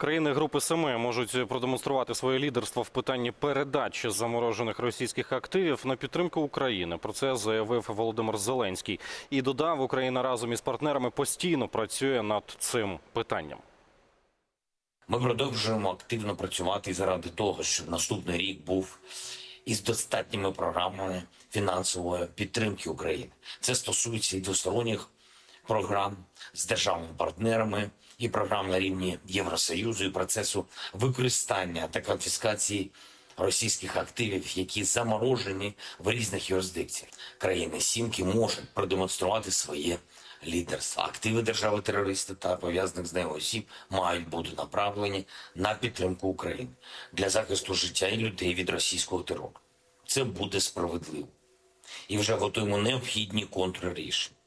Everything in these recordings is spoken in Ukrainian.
Країни Групи Семи можуть продемонструвати своє лідерство в питанні передачі заморожених російських активів на підтримку України. Про це заявив Володимир Зеленський і додав, Україна разом із партнерами постійно працює над цим питанням. Ми продовжуємо активно працювати заради того, щоб наступний рік був із достатніми програмами фінансової підтримки України. Це стосується і двосторонніх програм з державними партнерами, і програм на рівні Євросоюзу, і процесу використання та конфіскації російських активів, які заморожені в різних юрисдикціях. Країни Сімки можуть продемонструвати своє лідерство. Активи держави-терориста та пов'язаних з нею осіб мають бути направлені на підтримку України для захисту життя і людей від російського терору. Це буде справедливо. І вже готуємо необхідні контррішення.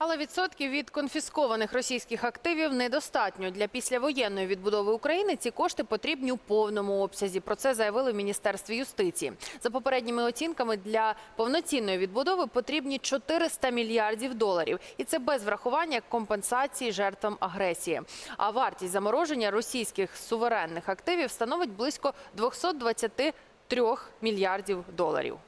Але відсотків від конфіскованих російських активів недостатньо для післявоєнної відбудови України. Ці кошти потрібні у повному обсязі. Про це заявили в міністерстві юстиції. За попередніми оцінками для повноцінної відбудови потрібні 400 мільярдів доларів, і це без врахування компенсації жертвам агресії. А вартість замороження російських суверенних активів становить близько 223 мільярдів доларів.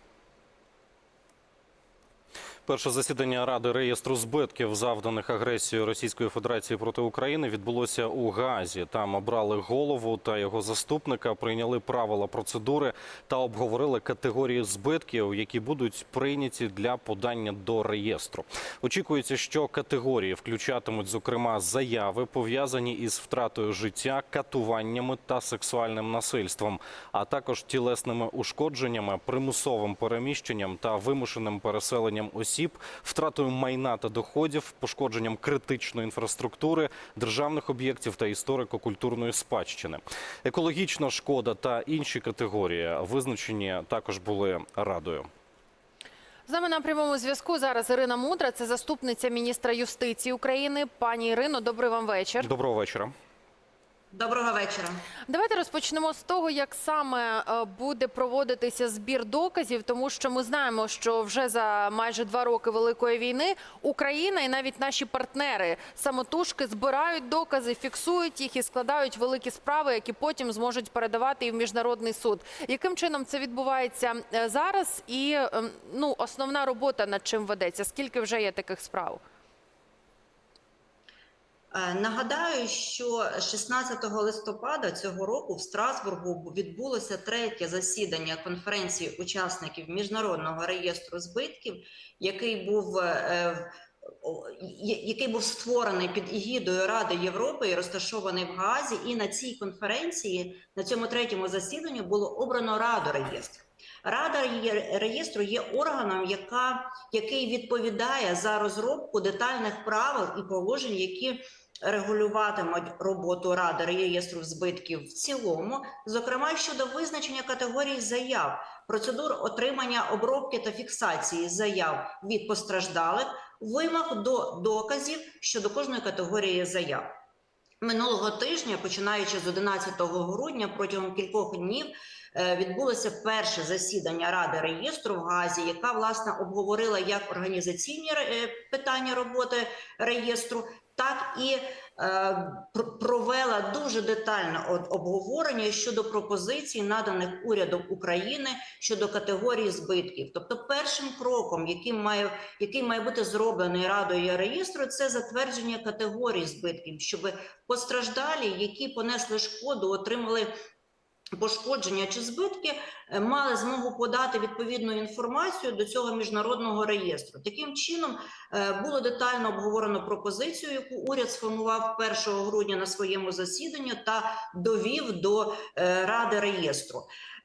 Перше засідання Ради реєстру збитків, завданих агресією Російської Федерації проти України, відбулося у Гаазі. Там обрали голову та його заступника, прийняли правила процедури та обговорили категорії збитків, які будуть прийняті для подання до реєстру. Очікується, що категорії включатимуть зокрема заяви, пов'язані із втратою життя, катуваннями та сексуальним насильством, а також тілесними ушкодженнями, примусовим переміщенням та вимушеним переселенням осіб, втратою майна та доходів, пошкодженням критичної інфраструктури, державних об'єктів та історико-культурної спадщини. Екологічна шкода та інші категорії визначені також були радою. З нами на прямому зв'язку зараз Ірина Мудра, це заступниця міністра юстиції України. Пані Ірино, добрий вам вечір. Доброго вечора. Доброго вечора. Давайте розпочнемо з того, як саме е, буде проводитися збір доказів, тому що ми знаємо, що вже за майже два роки великої війни Україна і навіть наші партнери самотужки збирають докази, фіксують їх і складають великі справи, які потім зможуть передавати і в міжнародний суд. Яким чином це відбувається е, зараз? І ем, ну основна робота над чим ведеться? Скільки вже є таких справ? Е, Нагадаю, що 16 листопада цього року в Страсбургу відбулося третє засідання конференції учасників міжнародного реєстру збитків, який був е, я- який був створений під егідою Ради Європи і розташований в Гаазі. І на цій конференції, на цьому третьому засіданні, було обрано Раду реєстру. Рада реєстру є органом, яка, який відповідає за розробку детальних правил і положень, які регулюватимуть роботу ради реєстру збитків в цілому, зокрема щодо визначення категорій заяв, процедур отримання обробки та фіксації заяв від постраждалих, вимог до доказів щодо кожної категорії заяв. Минулого тижня, починаючи з 11 грудня, протягом кількох днів е, відбулося перше засідання Ради реєстру в Газі, яка власне обговорила як організаційні е, питання роботи реєстру, так і провела дуже детальне обговорення щодо пропозицій, наданих урядом України щодо категорії збитків. Тобто, першим кроком, який має який має бути зроблений радою реєстру, це затвердження категорій збитків, щоб постраждалі, які понесли шкоду, отримали пошкодження чи збитки, е, мали змогу подати відповідну інформацію до цього міжнародного реєстру. Таким чином е, було детально обговорено пропозицію, яку уряд сформував 1 грудня на своєму засіданні та довів до е, ради реєстру.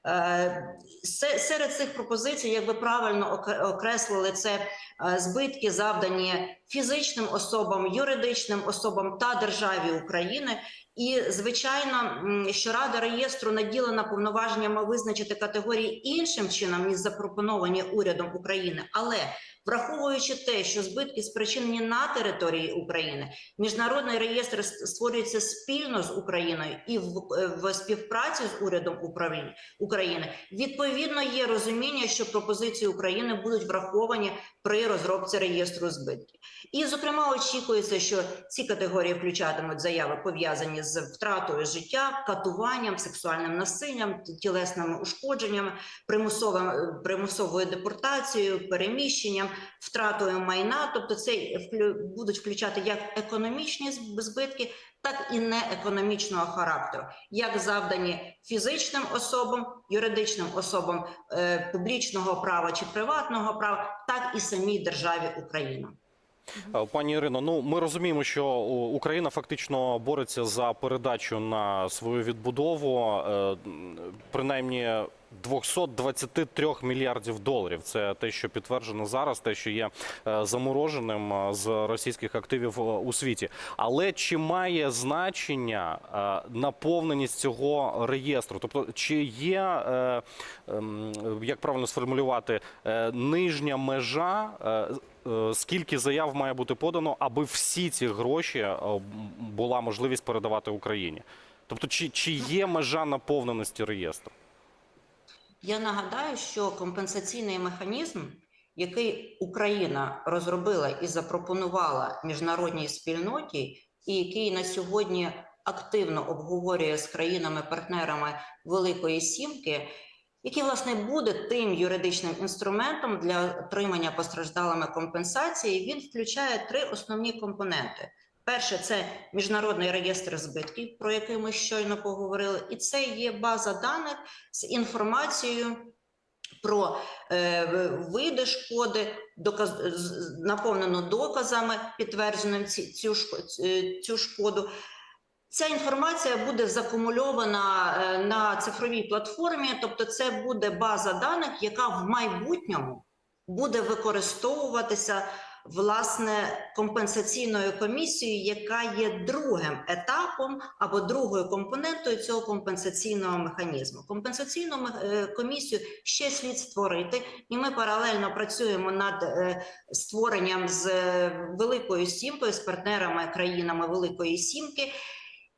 Е, се- Серед цих пропозицій, як ви правильно окреслили, це е, збитки, завдані фізичним особам, юридичним особам та державі України. І звичайно, що рада реєстру наділена повноваженнями визначити категорії іншим чином ніж запропоновані урядом України, але Враховуючи те, що збитки спричинені на території України, міжнародний реєстр створюється спільно з Україною і в, е, в співпраці з урядом України. Відповідно, є розуміння, що пропозиції України будуть враховані при розробці реєстру збитків. І, зокрема, очікується, що ці категорії включатимуть заяви пов'язані з втратою життя, катуванням, сексуальним насиллям, тілесними ушкодженнями, примусовим е, примусовою депортацією, переміщенням, втратою майна. Тобто, це будуть включати як економічні збитки, так і неекономічного характеру, як завдані фізичним особам, юридичним особам е, публічного права чи приватного права, так і самій державі Україна. Пані Ірино, ну ми розуміємо, що Україна фактично бореться за передачу на свою відбудову е, принаймні 223 мільярдів доларів. Це те, що підтверджено зараз, те, що є е, замороженим е, з російських активів е, у світі. Але чи має значення наповненість цього реєстру? Тобто, чи є ем, як правильно сформулювати нижня межа? Скільки заяв має бути подано, аби всі ці гроші була можливість передавати Україні? Тобто, чи, чи є межа наповненості реєстру? Я нагадаю, що компенсаційний механізм, який Україна розробила і запропонувала міжнародній спільноті, і який на сьогодні активно обговорює з країнами-партнерами Великої Сімки, який власне буде тим юридичним інструментом для отримання постраждалими компенсації, він включає три основні компоненти. Перше це міжнародний реєстр збитків, про який ми щойно поговорили, і це є база даних з інформацією про е, види шкоди, доказ, наповнену доказами, підтвердженим цю, е, цю шкоду. Ця інформація буде закумульована е, на цифровій платформі, тобто це буде база даних, яка в майбутньому буде використовуватися власне компенсаційною комісією, яка є другим етапом або другою компонентою цього компенсаційного механізму. Компенсаційну е, комісію ще слід створити, і ми паралельно працюємо над е, створенням з е, Великою Сімкою, з партнерами країнами Великої Сімки.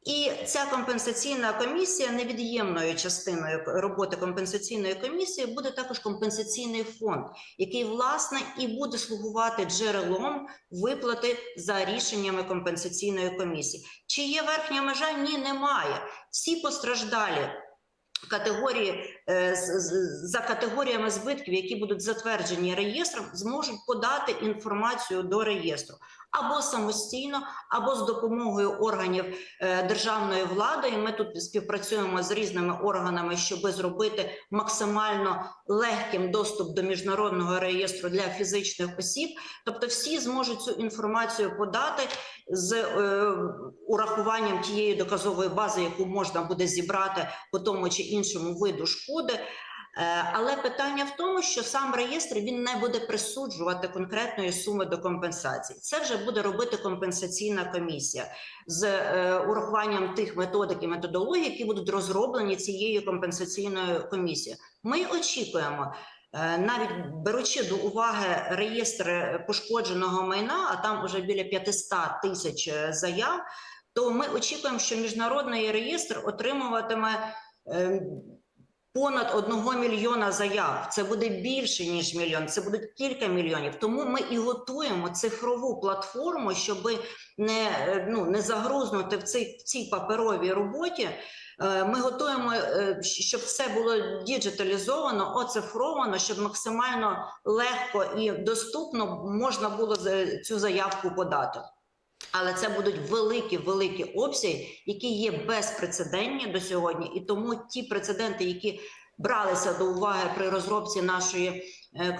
І ця компенсаційна комісія невід'ємною частиною роботи компенсаційної комісії буде також компенсаційний фонд, який власне і буде слугувати джерелом виплати за рішеннями компенсаційної комісії. Чи є верхня межа? Ні, немає. Всі постраждалі. Категорії е, за категоріями збитків, які будуть затверджені реєстром, зможуть подати інформацію до реєстру або самостійно, або з допомогою органів е, державної влади. І ми тут співпрацюємо з різними органами, щоб зробити максимально легким доступ до міжнародного реєстру для фізичних осіб. Тобто, всі зможуть цю інформацію подати з е, урахуванням тієї доказової бази, яку можна буде зібрати по тому чи іншому виду шкоди. Е, Але питання в тому, що сам реєстр він не буде присуджувати конкретної суми до компенсації. Це вже буде робити компенсаційна комісія з е, урахуванням тих методик і методологій, які будуть розроблені цією компенсаційною комісією. Ми очікуємо. е, Навіть беручи до уваги реєстр пошкодженого майна, а там вже біля 500 тисяч заяв, то ми очікуємо, що міжнародний реєстр отримуватиме е, понад одного мільйона заяв. Це буде більше ніж мільйон. Це будуть кілька мільйонів. Тому ми і готуємо цифрову платформу, щоб не, е, ну, не загрузнути в цій, в цій паперовій роботі. Е, Ми готуємо, е, щоб все було діджиталізовано, оцифровано, щоб максимально легко і доступно можна було цю заявку подати. Але це будуть великі великі обсяги, які є безпрецедентні до сьогодні, і тому ті прецеденти, які бралися до уваги при розробці нашої е,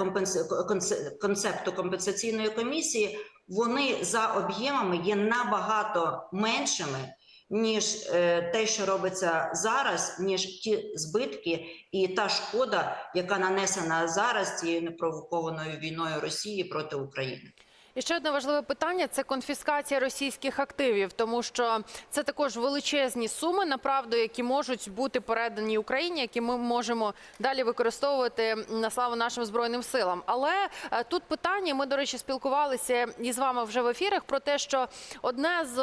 концепту компенсаційної комісії, вони за об'ємами є набагато меншими. Ніж е, те, що робиться зараз, ніж ті збитки і та шкода, яка нанесена зараз цією непровокованою війною Росії проти України. І ще одне важливе питання це конфіскація російських активів, тому що це також величезні суми, направду, які можуть бути передані Україні, які ми можемо далі використовувати на славу нашим збройним силам. Але е, тут питання. Ми, до речі, спілкувалися із вами вже в ефірах про те, що одне з,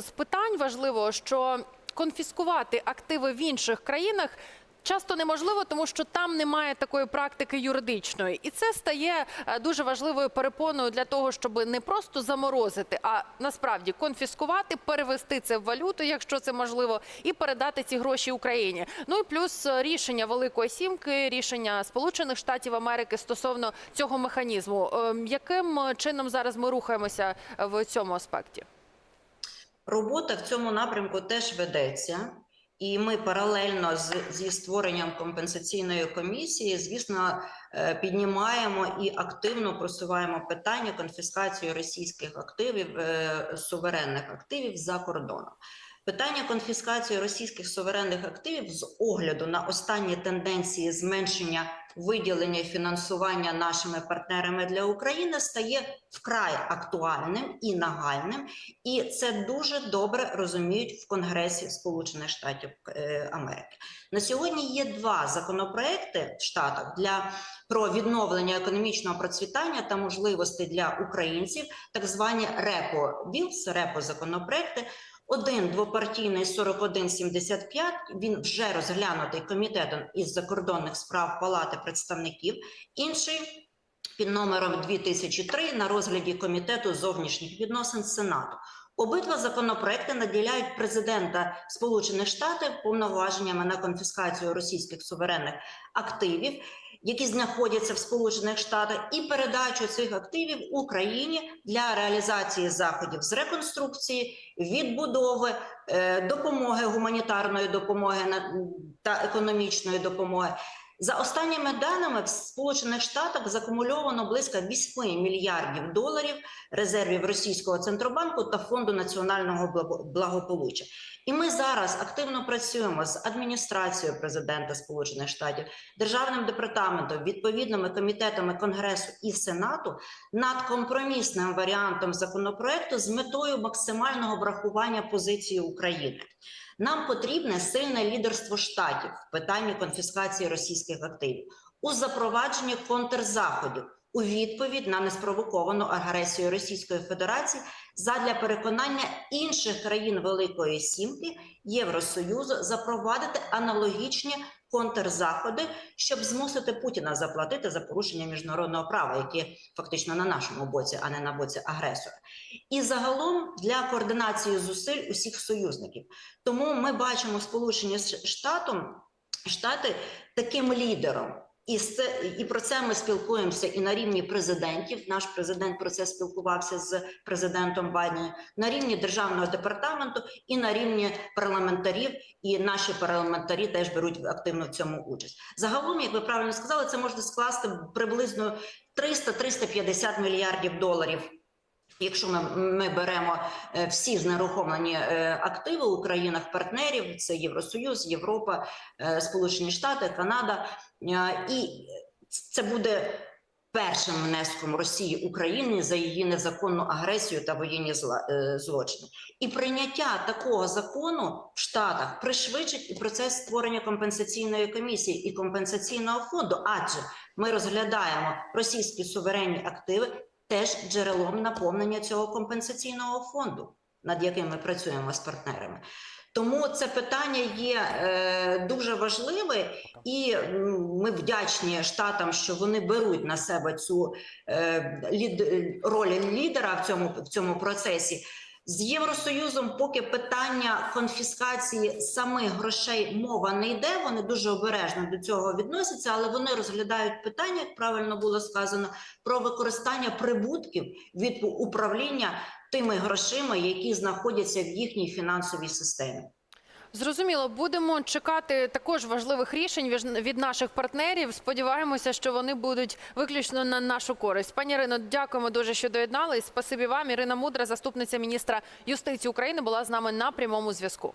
з питань важливо, що конфіскувати активи в інших країнах. Часто неможливо, тому що там немає такої практики юридичної, і це стає е, дуже важливою перепоною для того, щоб не просто заморозити, а насправді конфіскувати, перевести це в валюту, якщо це можливо, і передати ці гроші Україні. Ну і плюс е, рішення Великої Сімки, рішення Сполучених Штатів Америки стосовно цього механізму. Ем, Яким е, чином зараз ми рухаємося в цьому аспекті? Робота в цьому напрямку теж ведеться, і ми паралельно з, зі створенням компенсаційної комісії, звісно, е, піднімаємо і активно просуваємо питання конфіскації російських активів, е, суверенних активів за кордоном. Питання конфіскації російських суверенних активів з огляду на останні тенденції зменшення виділення і фінансування нашими партнерами для України стає вкрай актуальним і нагальним, і це дуже добре розуміють в Конгресі Сполучених Штатів е, Америки. На сьогодні є два законопроекти в Штатах для про відновлення економічного процвітання та можливостей для українців, так звані репо білс, репо законопроекти. Один двопартійний 4175, він вже розглянутий комітетом із закордонних справ Палати представників. Інший під номером 2003 на розгляді комітету зовнішніх відносин Сенату. Обидва законопроекти наділяють президента Сполучених Штатів повноваженнями на конфіскацію російських суверенних активів, які знаходяться в Сполучених Штатах, і передачу цих активів Україні для реалізації заходів з реконструкції, відбудови, е, допомоги гуманітарної допомоги та економічної допомоги. За останніми даними в Сполучених Штатах закумульовано близько 8 мільярдів доларів резервів російського центробанку та фонду національного благо- благополуччя. І ми зараз активно працюємо з адміністрацією президента Сполучених Штатів, державним департаментом, відповідними комітетами Конгресу і Сенату над компромісним варіантом законопроекту з метою максимального врахування позиції України. Нам потрібне сильне лідерство штатів в питанні конфіскації російських активів у запровадженні контрзаходів у відповідь на неспровоковану агресію Російської Федерації задля переконання інших країн Великої Сімки Євросоюзу запровадити аналогічні контрзаходи, щоб змусити Путіна заплатити за порушення міжнародного права, яке фактично на нашому боці, а не на боці агресора, і загалом для координації зусиль усіх союзників. Тому ми бачимо Сполучені Штатом Штати таким лідером. І, це, і про це ми спілкуємося і на рівні президентів. Наш президент про це спілкувався з президентом Байденом, на рівні державного департаменту і на рівні парламентарів. І наші парламентарі теж беруть активно в цьому участь. Загалом, як ви правильно сказали, це може скласти приблизно 300-350 мільярдів доларів. Якщо ми, ми беремо е, всі знерухомлені е, активи у країнах-партнерів, це Євросоюз, Європа, е, Сполучені Штати, Канада, і це буде першим внеском Росії України за її незаконну агресію та воєнні злочини. І прийняття такого закону в Штатах пришвидшить і процес створення компенсаційної комісії і компенсаційного фонду, адже ми розглядаємо російські суверенні активи теж джерелом наповнення цього компенсаційного фонду, над яким ми працюємо з партнерами. Тому це питання є е, дуже важливе, і ми вдячні штатам, що вони беруть на себе цю е, лід, роль лідера в цьому, в цьому процесі. З Євросоюзом, поки питання конфіскації самих грошей мова не йде, вони дуже обережно до цього відносяться, але вони розглядають питання, як правильно було сказано, про використання прибутків від управління тими грошима, які знаходяться в їхній фінансовій системі. Зрозуміло, будемо чекати також важливих рішень від- наших партнерів. Сподіваємося, що вони будуть виключно на нашу користь. Пані Ірино, дякуємо дуже, що доєднались. Спасибі вам. Ірина Мудра, заступниця міністра юстиції України, була з нами на прямому зв'язку.